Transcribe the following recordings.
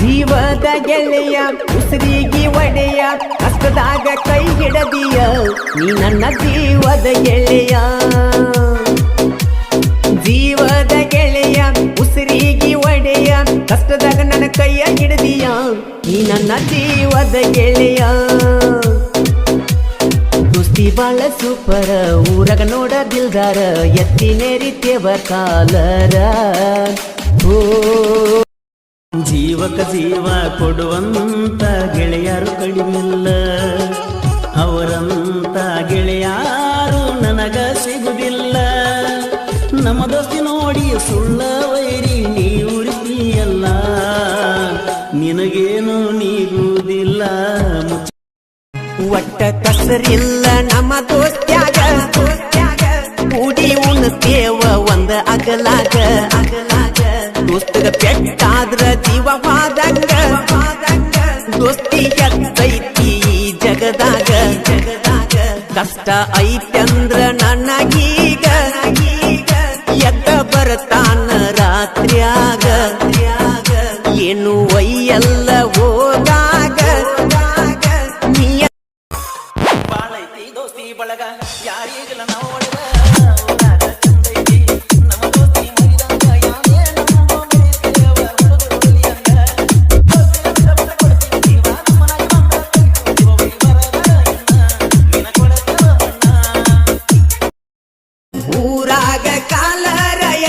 ಜೀವದ ಗೆಳೆಯ, ಉಸಿರಿಗೆ ಒಡೆಯ ಕಷ್ಟದಾಗ ಕೈ ಹಿಡದಿಯ, ನೀ ನನ್ನ ಜೀವದ ಗೆಳೆಯ. ಜೀವದ ಗೆಳೆಯ, ಉಸಿರಿಗೆ ಒಡೆಯ, ಕಷ್ಟದಾಗ ನನ್ನ ಕೈಯ ಹಿಡದಿಯ, ನೀ ನನ್ನ ಜೀವದ ಗೆಳೆಯ. ದೋಸ್ತಿ ಬಾಳ ಸೂಪರ, ಊರಗ ನೋಡದಿಲ್ದಾರ ಎತ್ತಿನೇರಿತೇವ ಕಾಲರ. ಓ ಜೀವಕ ಜೀವ ಕೊಡುವಂತ ಗೆಳೆಯರು ಕಡಿಮಿಲ್ಲ. ಅವರಂತ ಗೆಳೆಯಾರು ನನಗ ಸಿಗುವುದಿಲ್ಲ ನಮ್ಮ ದೋಸ್ತಿ ನೋಡಿ ಸುಳ್ಳ ವೈರಿ ನೀವು ರೀತಿಯಲ್ಲ ನಿನಗೇನು ನೀಗುವುದಿಲ್ಲ. ಒಟ್ಟ ಕಸರಿಲ್ಲ ನಮ್ಮ ದೋಸ್ತ್ಯಾಗ. ಕೂಡಿ ಉಣ್ತೇವ ಒಂದ ಅಗಲಾಗ ಅಗಲಾಗ. ದೋಸ್ತಗ ಪೆಟ್ಟಾದ್ರ ಜೀವವಾದಂಗ ದೋಸ್ತಿ ಎತ್ತೈತಿ ಈ ಜಗದಾಗ ಜಗದಾಗ ಕಷ್ಟ ಐತಂದ್ರ ನನಗೀಗ ಎದ್ದ ಬರ್ತಾನ ರಾತ್ರಿಯಾಗ ಏನು ಒಯ್ಯಲ್ಲ ಹೋದಾಗ ನೀ ಬಾಳೈತಿ ದೋಸ್ತಿ ಬಳಗ ಯಾರಿಗಲ ನಾವು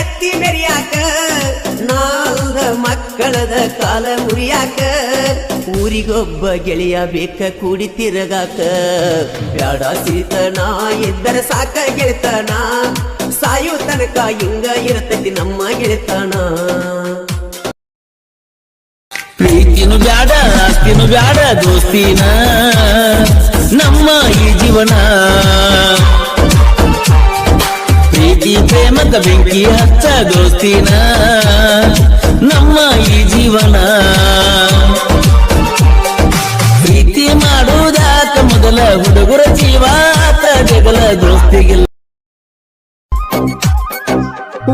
ಎತ್ತಿ ಮೆರಿಯಾಕ ನಾಲ್ದ ಮಕ್ಕಳದ ಕಾಲ ಮುರಿಯಾಕ, ಊರಿಗೊಬ್ಬ ಗೆಳೆಯ ಬೇಕ ಕೂಡಿ ತಿರುಗಾಕ. ಬ್ಯಾಡ ಸೀತನ ಇದ್ದರ ಸಾಕ ಗೆಳೆತನ ಸಾಯೋ ತನಕ ಹಿಂಗ ಇರತೈತಿ ನಮ್ಮ ಗೆಳೆತನ ಪ್ರೀತಿನು ಬ್ಯಾಡ, ಆಸ್ತಿನು ಬ್ಯಾಡ, ದೋಸ್ತಿನ ನಮ್ಮ ಈ ಜೀವನ. ಪ್ರೀತಿ ಪ್ರೇಮದ ಬೆಂಕಿ ಹಚ್ಚ ದೋಸ್ತಿನ, ನಮ್ಮ ಈ ಜೀವನ. ಪ್ರೀತಿ ಮಾಡುವುದಾತ ಮೊದಲ ಹುಡುಗರ ಜೀವಾತ ಜಗಲ ದೋಸ್ತಿಗಿಲ್ಲ.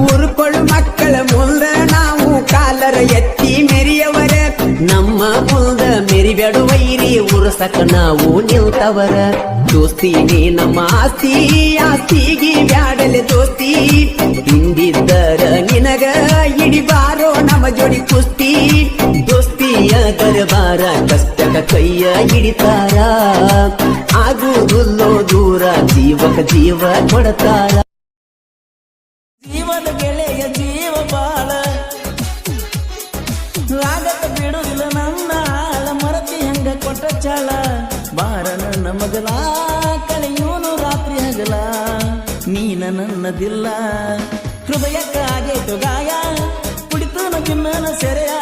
ಊರುಕೊಳ್ಳು ಮಕ್ಕಳ ಮುಂದ ನಾವು ಕಾಲರ ಎತ್ತಿ ಮೆರಿಯವರೇ, ನಮ್ಮ ಮುಂದ ಮೆರಿಬೇಡುವ ಉರಸಕ ನಾವು ನಿಲ್ತವರ. ದೋಸ್ತಿನಿ ನಮ್ಮ ಆಸ್ತಿ, ಆಸ್ತಿಗೆ ಬ್ಯಾಡಲೆ ದೋಸ್ತಿ. ಹಿಂದಿದ್ದರ ನಿನಗ ಇಡಿಬಾರೋ ನಮ್ಮ ಜೋಡಿ ಕುಸ್ತಿ. ದೋಸ್ತಿಯ ದರಬಾರ ಕಷ್ಟಕ ಕೈಯ ಹಿಡಿತಾರ. ಆಗುವುದಿಲ್ಲೋ ದೂರ, ಜೀವಕ ಜೀವ ಕೊಡತಾರ. ಜೀವನ ಗೆಳೆಯ ಜೀವ ಬಾಳ. ಆಗತ್ತ ಬಿಡುವುದಿಲ್ಲ ನನ್ನ. ಕಳೆಯೂನು ರಾತ್ರಿ ಹಗಲ ನೀನ ನನ್ನದಿಲ್ಲ. ಹೃದಯಕ್ಕಾಗೆ ಗಾಯ ಕುಡಿತು ಕಿನ್ನನ ಸೆರೆಯ